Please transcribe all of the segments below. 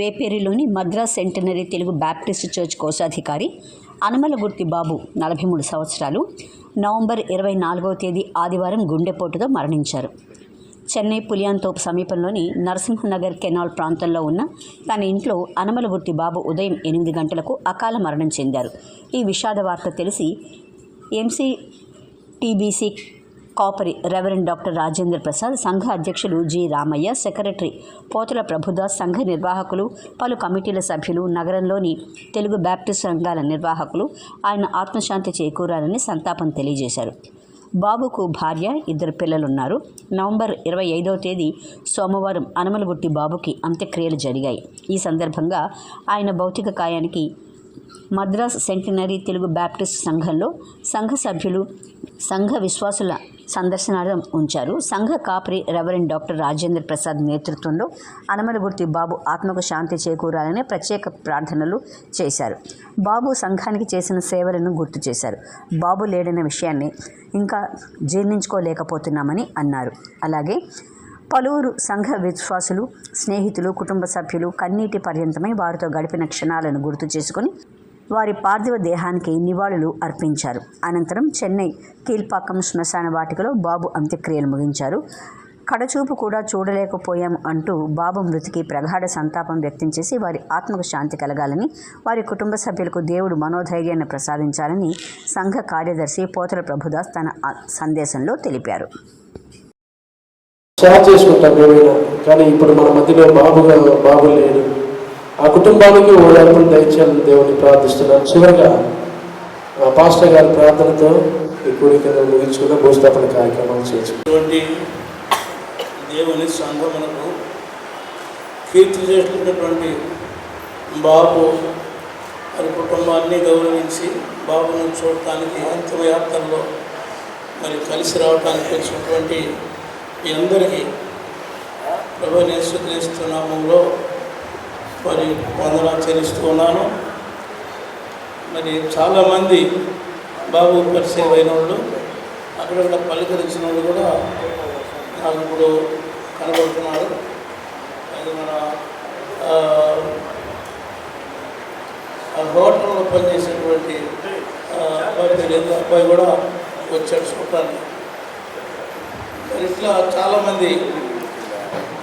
వేపేరిలోని Madras centenary Telugu baptist church కోశాధికారి అనమలగుర్తి బాబు నలభై మూడు సంవత్సరాలు నవంబర్ ఇరవై నాలుగవ తేదీ ఆదివారం గుండెపోటుతో మరణించారు. చెన్నై పులియాంతోప్ సమీపంలోని నరసింహనగర్ కెనాల్ ప్రాంతంలో ఉన్న తన ఇంట్లో అనమలగుర్తి బాబు ఉదయం ఎనిమిది గంటలకు అకాల మరణం చెందారు. ఈ విషాద వార్త తెలిసి ఎంసీ టీబీసీ కాపరి రెవరెండ్ డాక్టర్ రాజేంద్ర ప్రసాద్ సంఘ అధ్యక్షులు జి రామయ్య సెక్రటరీ పోతుల ప్రభుదాస్ సంఘ నిర్వాహకులు పలు కమిటీల సభ్యులు నగరంలోని తెలుగు బ్యాప్టిస్ట్ సంఘాల నిర్వాహకులు ఆయన ఆత్మశాంతి చేకూరాలని సంతాపం తెలియజేశారు. బాబుకు భార్య ఇద్దరు పిల్లలున్నారు. నవంబర్ ఇరవై ఐదవ తేదీ సోమవారం అనమలగుట్టి బాబుకి అంత్యక్రియలు జరిగాయి. ఈ సందర్భంగా ఆయన భౌతిక కాయానికి మద్రాస్ సెంటినరీ తెలుగు బ్యాప్టిస్ట్ సంఘంలో సంఘ సభ్యులు సంఘ విశ్వాసుల సందర్శనార్థం ఉంచారు. సంఘ కాపరి రెవరెండ్ డాక్టర్ రాజేంద్ర ప్రసాద్ నేతృత్వంలో అనమలగుర్తి బాబు ఆత్మకు శాంతి చేకూరాలని ప్రత్యేక ప్రార్థనలు చేశారు. బాబు సంఘానికి చేసిన సేవలను గుర్తు చేశారు. బాబు లేడన్న విషయాన్ని ఇంకా జీర్ణించుకోలేకపోతున్నామని అన్నారు. అలాగే పలువురు సంఘ విశ్వాసులు స్నేహితులు కుటుంబ సభ్యులు కన్నీటి పర్యంతమై వారితో గడిపిన క్షణాలను గుర్తు చేసుకొని వారి పార్థివ దేహానికి నివాళులు అర్పించారు. అనంతరం చెన్నై కీల్పాకం శ్మశాన వాటికలో బాబు అంత్యక్రియలు ముగించారు. కడచూపు కూడా చూడలేకపోయాం అంటూ బాబు మృతికి ప్రగాఢ సంతాపం వ్యక్తం చేసి వారి ఆత్మకు శాంతి కలగాలని వారి కుటుంబ సభ్యులకు దేవుడు మనోధైర్యాన్ని ప్రసాదించాలని సంఘ కార్యదర్శి పోతల ప్రభుదాస్ తన సందేశంలో తెలిపారు. షేర్ చేసుకుంటాం ఏమైనా కానీ ఇప్పుడు మన మధ్యలో బాబుగా బాబు లేడు. ఆ కుటుంబానికి ఓదార్పులు దయచేయాలని దేవుని ప్రార్థిస్తున్నాను. చివరిగా ఆ పాస్టర్ గారి ప్రార్థనతో ఈ కోరికను ముగించుకున్న భూస్థాపన కార్యక్రమాలు చేయొచ్చు దేవుని సంఘమునకు కీర్తి చేసినటువంటి బాబు వారి కుటుంబాన్ని గౌరవించి బాబును చూడటానికి అంతిమ యాత్రలో మరి కలిసి రావడానికి వచ్చినటువంటి మీ అందరికీ ప్రభు నేస్తున్నామంలో మరి వందనాలు చెల్లిస్తూ ఉన్నాను. మరి చాలామంది బాబు పరిచయం అయిన వాళ్ళు అక్కడక్కడ పలకరించిన వాళ్ళు కూడా నాకు ఇప్పుడు కనబడుతున్నారు. అది మన ఆ, హోటల్లో పనిచేసేటువంటి అబ్బాయి అబ్బాయి కూడా వచ్చాడు చూడటానికి. మరి ఇట్లా చాలామంది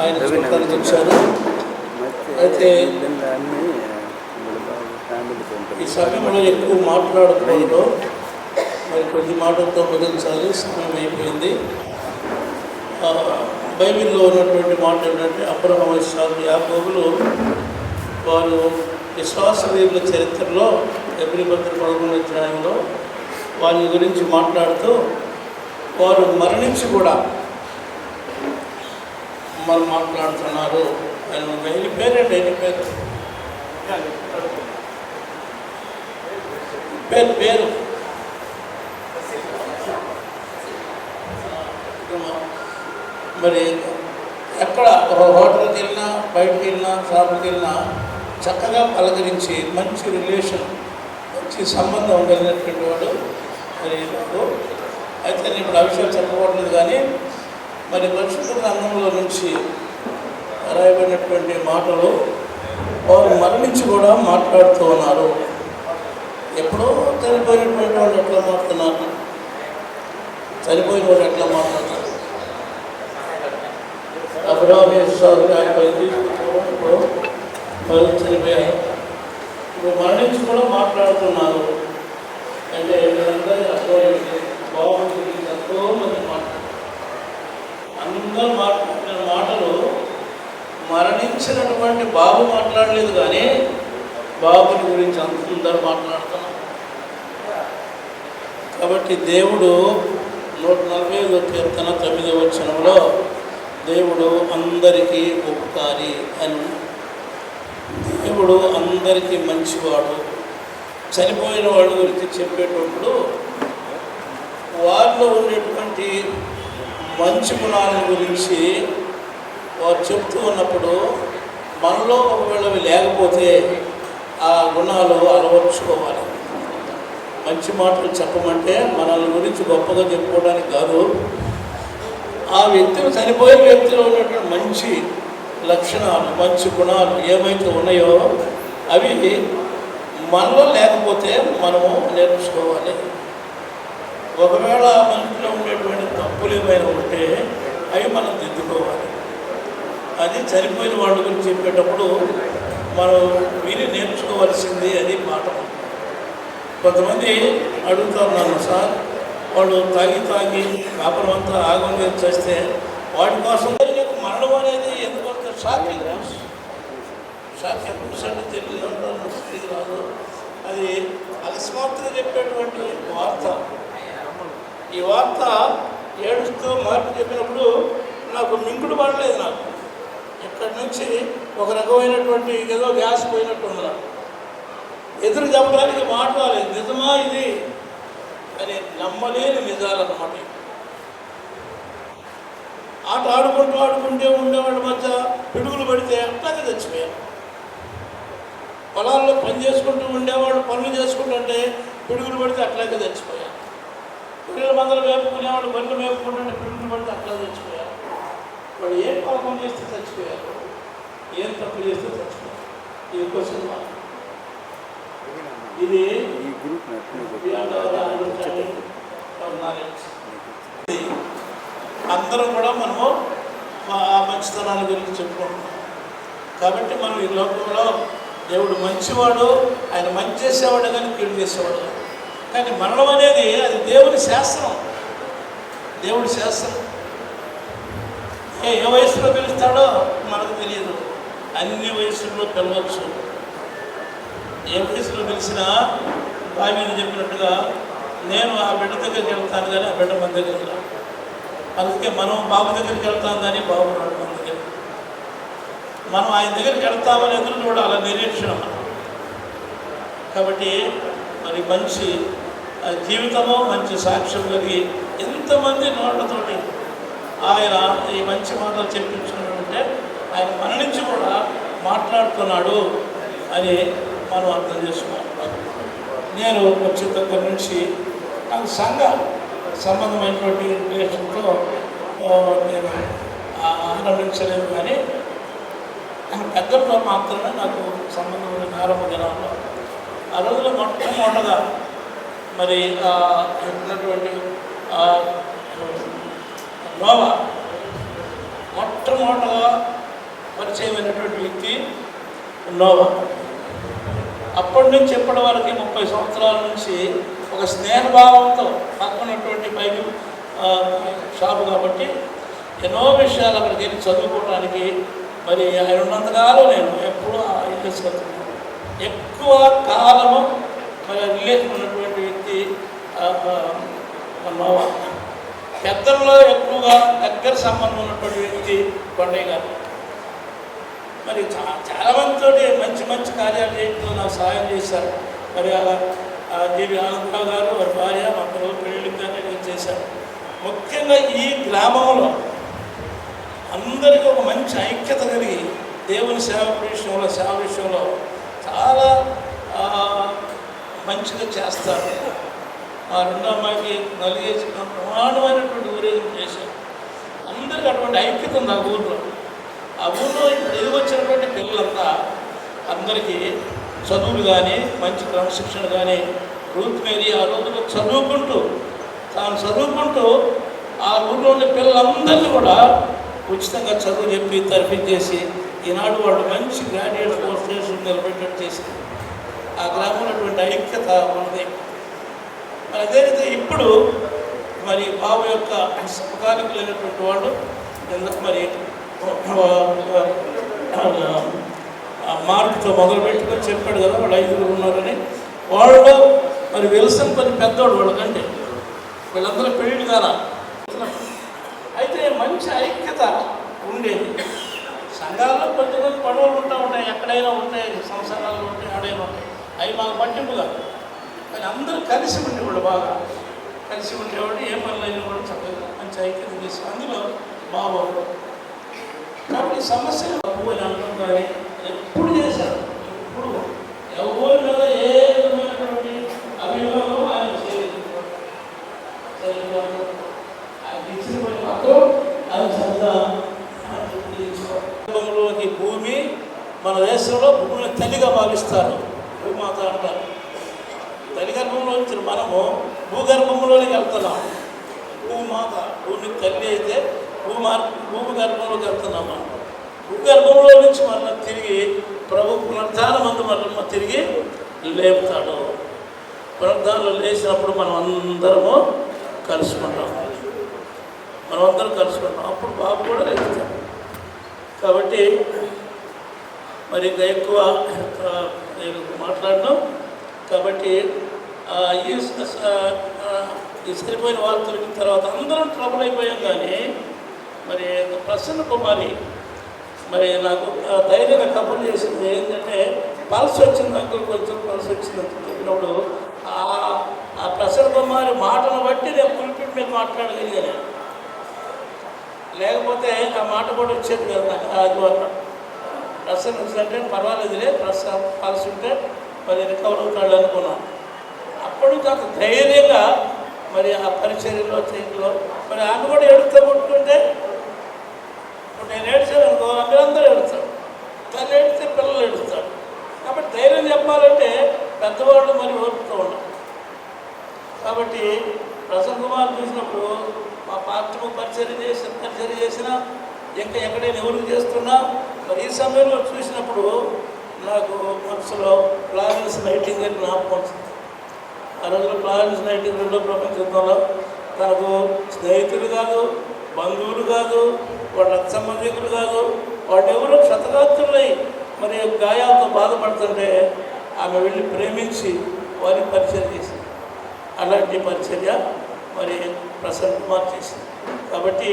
ఆయన చూడటానికి వచ్చారు. అయితే ఈ సమయంలో ఎక్కువ మాట్లాడకూడదు మరి కొద్ది మాటలతో ముగించాలి. సమయం అయిపోయింది. బైబిల్లో ఉన్నటువంటి మాట ఏంటంటే అబ్రహం ఇస్సాకు యాకోబులు వారు విశ్వాసవీరుల చరిత్రలో ఎబ్రి భద్ర పదకొండు అధ్యాయంలో వారి గురించి మాట్లాడుతూ వారు మరణించి కూడా మరి మాట్లాడుతున్నారు. ఆయన వెళ్ళి పేరేంటి పేరు. పేరు పేరు. మరి ఎక్కడ ఒక హోటల్కి వెళ్ళినా బయటకు వెళ్ళినా షాప్కి వెళ్ళినా చక్కగా పలకరించి మంచి రిలేషన్ మంచి సంబంధం కలిగినటువంటి వాడు మరి నాకు అయితే నేను ఇప్పుడు ఆ చెప్పకూడదు కానీ మరి పరిశుద్ధ గ్రంథంలో నుంచి రాయబడినటువంటి మాటలు వారు మరణించి కూడా మాట్లాడుతూ ఉన్నారు. ఎప్పుడో చనిపోయినటువంటి వాళ్ళు ఎట్లా మాట్లాడుతున్నారు చనిపోయిన వాళ్ళు ఎట్లా మాట్లాడుతున్నారు అబ్రాహం ఇప్పుడు వాళ్ళు చనిపోయారు. ఇప్పుడు మరణించి కూడా మాట్లాడుతున్నారు. అంటే వీళ్ళందరూ అర్థమైంది బాగుంటుంది ఎంతో మంది మాట్లాడుతున్నారు. అందరూ మాట్లాడుతున్నారు. మరణించినటువంటి బాబు మాట్లాడలేదు కానీ బాబుని గురించి అందరూ మాట్లాడుతున్నాం కాబట్టి దేవుడు నూట నలభై ఐదో కీర్తన తొమ్మిదో వచ్చినంలో దేవుడు అందరికీ ఉపకారి అని. దేవుడు అందరికీ మంచివాడు. చనిపోయిన వాళ్ళ గురించి చెప్పేటప్పుడు వారిలో ఉండేటువంటి మంచి గుణాల గురించి వారు చెప్తూ ఉన్నప్పుడు మనలో ఒకవేళ లేకపోతే ఆ గుణాలు అలవర్చుకోవాలి. మంచి మాటలు చెప్పమంటే మనల్ని గురించి గొప్పగా చెప్పుకోవడానికి కాదు. ఆ వ్యక్తులు చనిపోయిన వ్యక్తిలో ఉన్నటువంటి మంచి లక్షణాలు మంచి గుణాలు ఏమైతే ఉన్నాయో అవి మనలో లేకపోతే మనము నేర్చుకోవాలి. ఒకవేళ మనలో ఉండేటువంటి తప్పులు ఏమైనా ఉంటే అవి మనం దిద్దుకోవాలి. అది చనిపోయిన వాళ్ళ గురించి చెప్పేటప్పుడు మనం విని నేర్చుకోవాల్సింది అది పాఠం. కొంతమంది అడుగుతారు నన్ను సార్ వాళ్ళు తాగి తాగి కాపురం అంతా ఆగం చేస్తే వాటి కోసం నీకు మరణం అనేది ఎందుకంత షాకింగ్ న్యూస్ షాకింగ్ న్యూస్ అంటే తెలియదు అంటారు రాదు అది అకస్మాత్తుగా చెప్పేటువంటి వార్త. ఈ వార్త ఏడుస్తూ మార్పు చెప్పినప్పుడు నాకు మింగుడు పడలేదు నాకు. ఇక్కడి నుంచి ఒక రకమైనటువంటి ఏదో గ్యాస్ పోయినట్టు ఉంది ఎదురు చెప్పడానికి మాట్లాడలేదు నిజమా ఇది? అని నమ్మలేని నిజాలన్నమాట ఇవి. ఆట ఆడుకుంటూ ఆడుకుంటే ఉండేవాళ్ళ మధ్య పిడుగులు పడితే అట్లాగే చచ్చిపోయారు. పొలాల్లో పని చేసుకుంటూ ఉండేవాళ్ళు పనులు చేసుకుంటుంటే పిడుగులు పడితే అట్లాగే చచ్చిపోయారు. పిల్లల మందలు వేపుకునేవాళ్ళు బండ్లు వేపుకుంటుంటే పిడుగులు పడితే అట్లా చచ్చిపోయారు. వాడు ఏం పాపం చేస్తే చచ్చిపోయారు? ఏం తప్పు చేస్తే చచ్చిపోయారు? ఇది క్వశ్చన్ మార్క్. ఇది అందరం కూడా మనము మా ఆ మంచితనాల గురించి చెప్పుకుంటున్నాం. కాబట్టి మనం ఈ లోకంలో దేవుడు మంచివాడు ఆయన మంచి చేసేవాడు కానీ కీడు చేసేవాడు కానీ మరణం అనేది అది దేవుని శాస్త్రం. దేవుడి శాస్త్రం. ఏ ఏ వయసులో పిలుస్తాడో మనకు తెలియదు అన్ని వయసుల్లో పిలవచ్చు. ఏ వయసులో పిలిచినా భావిని చెప్పినట్టుగా నేను ఆ బిడ్డ దగ్గరికి వెళ్తాను కానీ ఆ బిడ్డ మన దగ్గరికి అందుకే మనం బాబు దగ్గరికి వెళ్తాం కానీ బాబు రాడు మన దగ్గర మనం ఆయన దగ్గరికి వెళ్తామని ఎదురు చూడాలి నిరీక్షణ మనం. కాబట్టి మరి మంచి జీవితము మంచి సాక్ష్యం కలిగి ఎంతమంది నోళ్ళతోటి ఆయన ఈ మంచి మాటలు చెప్పించుకున్నాడంటే ఆయన మన నుంచి కూడా మాట్లాడుతున్నాడు అని మనం అర్థం చేసుకున్నాం. నేను వచ్చిన దగ్గర నుంచి నాకు సంఘ సంబంధమైనటువంటి రిలేషన్తో నేను ఆనందించలేము ఆనందించలేదు కానీ ఆయన పెద్దలతో మాత్రమే నాకు సంబంధం ఉన్న ఆరంభ దినాల్లో ఆ రోజుల్లో మొట్టమొదటగా మరి ఆ, ఉన్నటువంటి ఆ, మొట్టమొదటగా పరిచయమైనటువంటి వ్యక్తి నోవా. అప్పటి నుంచి ఇప్పటి వరకు ముప్పై సంవత్సరాల నుంచి ఒక స్నేహభావంతో పక్కనటువంటి బైబిల్ షాపు కాబట్టి ఎన్నో విషయాలు అక్కడికి వెళ్ళి చదువుకోవడానికి మరి ఆయన ఉన్నంతకాలం నేను ఎప్పుడూ ఆ ఇంట్రెస్ట్ ఎక్కువ కాలము మరి రిలేషన్ ఉన్నటువంటి వ్యక్తి నోవా. పెద్దల్లో ఎక్కువగా దగ్గర సంబంధం ఉన్నటువంటి వ్యక్తి కొండయ్య గారు. మరి చా చాలా మంచి మంచి కార్యాలు చేయడంలో నాకు సహాయం చేశారు. మరి అలా దేవి ఆనందరావు గారు వారి భార్య మా పిల్లల పెళ్ళికి కానీ నేను చేశాను. ముఖ్యంగా ఈ గ్రామంలో అందరికీ ఒక మంచి ఐక్యత కలిగి దేవుని సేవ విషయంలో సేవ విషయంలో చాలా మంచిగా చేస్తారు. ఆ రెండో అమ్మాయికి నలిగేసి ప్రమాణమైనటువంటి ఊరేగింపు చేశారు. అందరికీ అటువంటి ఐక్యత ఉంది ఆ ఊర్లో. ఆ ఊర్లో ఇప్పుడు వచ్చినటువంటి పిల్లలంతా అందరికీ చదువులు కానీ మంచి క్రమశిక్షణ కానీ రూత్ మేరీ ఆ రోజుల్లో చదువుకుంటూ తాను చదువుకుంటూ ఆ ఊళ్ళో ఉన్న పిల్లలందరినీ కూడా ఉచితంగా చదువు చెప్పి తరిపించేసి ఈనాడు వాళ్ళు మంచి గ్రాడ్యుయేట్ కోర్స్ నిలబెట్టేట్టు చేసింది ఆ గ్రామంలో ఐక్యత ఉన్నది. మరి అదే ఇప్పుడు మరి బాబు యొక్క సమకాలికులైనటువంటి వాళ్ళు ఎందుకు మరి మార్పుతో మొదలు పెట్టుకొని చెప్పాడు కదా వాళ్ళు ఐదుగురు ఉన్నారని. వాళ్ళు మరి విల్సన్ పని పెద్దవాడు వాళ్ళకంటే వీళ్ళందరూ పెళ్ళి కదా అయితే మంచి ఐక్యత ఉండేది. సంఘాల్లో కొంతమంది పడవలు ఉంటా ఉంటాయి ఎక్కడైనా ఉంటాయి సంసారాలు ఉంటాయి ఆడైనా ఉంటాయి. అవి మాకు పట్టింపు కాదు కానీ అందరూ కలిసి ఉండేవాడు బాగా. కలిసి ఉండేవాడు ఏ పనులైనా కూడా చక్కగా మంచి ఐక్యత చేసి అందులో బాగోడు కాబట్టి సమస్యలు సమస్య తప్పు అని అనడం కానీ ఎప్పుడు చేశారు? ఎప్పుడు. ఎవరి మీద ఏ విధమైనటువంటి అభిమానం ఆయన చేయలేదు ఆయన ఇచ్చిన పని మాత్రం ఆయన శ్రద్ధ భూమి మన దేశంలో భూమిని తల్లిగా భావిస్తారు. భూమాత అంటారు. తల్లి మనము భూగర్భంలోనికి వెళ్తున్నాం. భూమాత భూమికి తల్లి అయితే భూమార్ భూగర్భంలోకి వెళ్తున్నాం మనం. భూగర్భంలో నుంచి మనం తిరిగి ప్రభు పునర్ధానం అందు మనం తిరిగి లేపుతాడు. పునర్ధానంలో లేచినప్పుడు మనం అందరము కలుసుకుంటాం. మనం అందరం కలుసుకుంటాం. అప్పుడు బాబు కూడా లేపుతాడు. కాబట్టి మరి ఇంకా ఎక్కువ మాట్లాడడం నేను కాబట్టి ఆ, వాళ్ళు స- వార్తలు విన్న తర్వాత అందరం ట్రబుల్ అయిపోయాం కానీ మరి ప్రసన్న కుమారి మరి నాకు ఆ ధైర్యంగా కబుర్లు చేసింది ఏంటంటే పల్స్ వచ్చింది అంకుల్ కొంచెం పల్స్ వచ్చింది అని చెప్పినప్పుడు ఆ ఆ ప్రసన్న కుమారి మాటను బట్టి నేను పులిపిట్ మీద మాట్లాడగలిగాను. లేకపోతే ఆ మాట కూడా వచ్చేది కదా నాకు అది అన్న ప్రసన్న వచ్చిందంటే పర్వాలేదులే ప్రసన్న పల్స్ ఉంటే మరి రికవర్ అవుతాడు అనుకున్నాను. అప్పుడు నుంచి అంత ధైర్యంగా మరి ఆ పరిచర్యలో చేతిలో మరి ఆమె కూడా ఎడుతూ కొట్టుకుంటే ఇప్పుడు నేను ఏడ్చాను అనుకో అందరూ ఏడుస్తాడు తను ఏడితే పిల్లలు ఏడుస్తాడు కాబట్టి ధైర్యం చెప్పాలంటే పెద్దవాళ్ళు మరి ఓర్పుతూ ఉండాలి. కాబట్టి ప్రసన్న కుమార్ చూసినప్పుడు మా పాత్రము పరిచర్ చేసి పరిచయం చేసినా ఇంకా ఎక్కడైనా ఎవరికి చేస్తున్నా మరి ఈ సమయంలో చూసినప్పుడు నాకు మనసులో ఫ్లారెన్స్ నైటింగ్ అని జ్ఞాపకం ఆ రోజుల్లో ఫ్లారెన్స్ రెండో ప్రపంచ యుద్ధంలో తనకు స్నేహితులు కాదు బంధువులు కాదు వాళ్ళ రక్త సంబంధికులు కాదు వాళ్ళు ఎవరో క్షతగాత్రులై మరి గాయాలతో బాధపడుతుంటే ఆమె వెళ్ళి ప్రేమించి వారిని పరిచయం చేసింది. అలాంటి పరిచర్య మరి ప్రసన్న కుమార్ చేసింది. కాబట్టి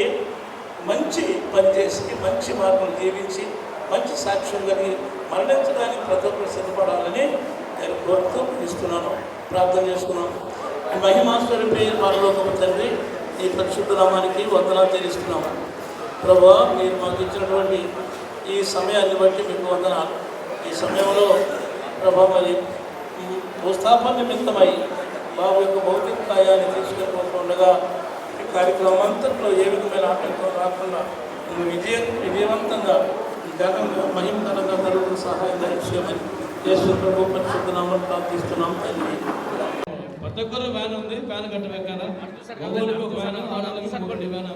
మంచి పని చేసి మంచి మార్గం జీవించి మంచి సాక్ష్యం కలిగి మరణించడానికి ప్రతి ఒక్కరు సిద్ధపడాలని నేను కోరుతూ ఇస్తున్నాను. ప్రార్థన చేసుకున్నాను మహిమాశ్వరి పేరు పరలోకపు తండ్రి ఈ పరిశుద్ధ నామానికి వందనాలు తెలుస్తున్నాం. ప్రభా మీరు మాకు ఇచ్చినటువంటి ఈ సమయాన్ని బట్టి మీకు వందనాలు. ఈ సమయంలో ప్రభా మరి ఉమ్, భూస్థాపన నిమిత్తమై బాబు యొక్క భౌతిక కాయాన్ని తీసుకెళ్ళిపోతుండగా ఈ కార్యక్రమం అంతట్లో ఏ విధమైన ఆటంకం రాకుండా విజయ విజయం విజయవంతంగా ఘనంగా మహిమకరంగా జరుగుతున్న సహాయం దయచేయమని యేసు ప్రభు పరిశుద్ధ నామం ప్రార్థిస్తున్నాం తండ్రి. ప్రతి ఒక్కరు వ్యాన్ ఉంది ఫ్యాన్ కట్ట వెక్కాల మగవాళ్ళకి ఒక వ్యాన్ ఆడవాళ్ళకి ఒకటి వ్యాన్.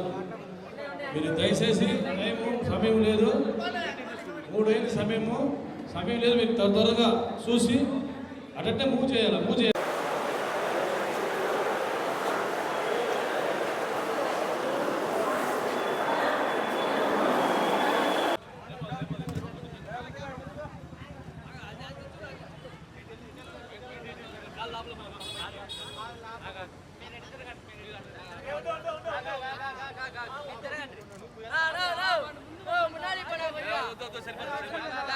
మీరు దయచేసి టైము సమయం లేదు. మూడైంది సమయము. సమయం లేదు మీరు త్వరగా చూసి అటట్టే మూవ్ చేయాలి? మూవ్ చేయాలి?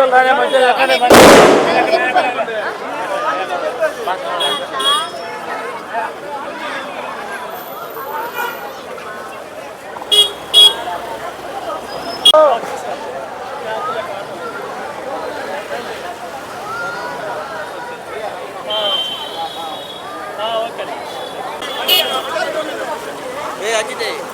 Yeah, I did it.